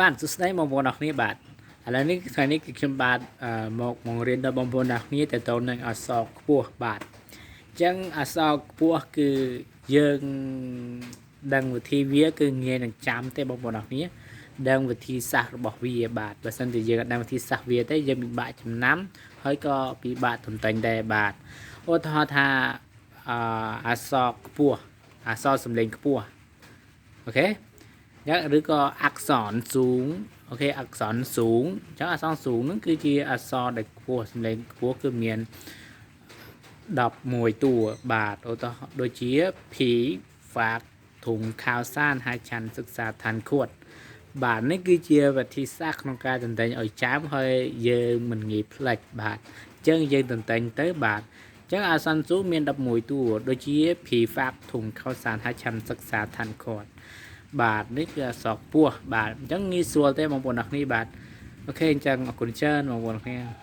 បាទសួស្តីបងប្អូនអរគ្នាបាទឥឡូវនេះថ្ងៃនេះគឺខ្ញុំបាទអឺមកមករៀនដល់បងប្អូនអរគ្នាតទៅនឹងអក្សរខ្ពស់បាទអញ្ចឹងអក្សរខ្ពស់គឺយើងដឹងវិធីវាគឺងាយនឹងចាំទេបងប្អូនអរគ្នាដឹងវិធីសាស្ត្ររបស់វាបាទបើសិនជាយើងអត់ដឹងវិធីសាស្ត្រវាទេយើងពិបាកចំណាំ ហើយក៏ពិបាកតំតែងដែរបាទឧទាហរណ៍ថាអឺអក្សរខ្ពស់អក្សរសំឡេងខ្ពស់អូខេ ចឹងឬក៏អក្សរสูงអូខេអក្សរสูงអញ្ចឹងអក្សរสูงហ្នឹងគឺជាអក្សរដែលខ្ពស់សម្លេងខ្ពស់គឺមាន11តួបាទឧទាហរណ៍ដូចជា P ហ្វាកធុងខាវសានហើយឆាន់សិក្សាឋានខួត បាទនេះគឺជាវិធីសាស្ត្រក្នុងការតន្តែងឲ្យចាំហើយយើងមិនងាយផ្លិចបាទអញ្ចឹងយើងតន្តែងទៅបាទអញ្ចឹងអាសានស៊ូមាន11តួដូចជា P ហ្វាកធុងខាវសានហើយឆាន់សិក្សាឋានខួត បាទនេះគឺអក្សរខ្ពស់បាទអញ្ចឹងងាយស្រួលទេបងប្អូនអរគ្នាបាទអូខេអញ្ចឹងអរគុណច្រើនបងប្អូនអរគ្នា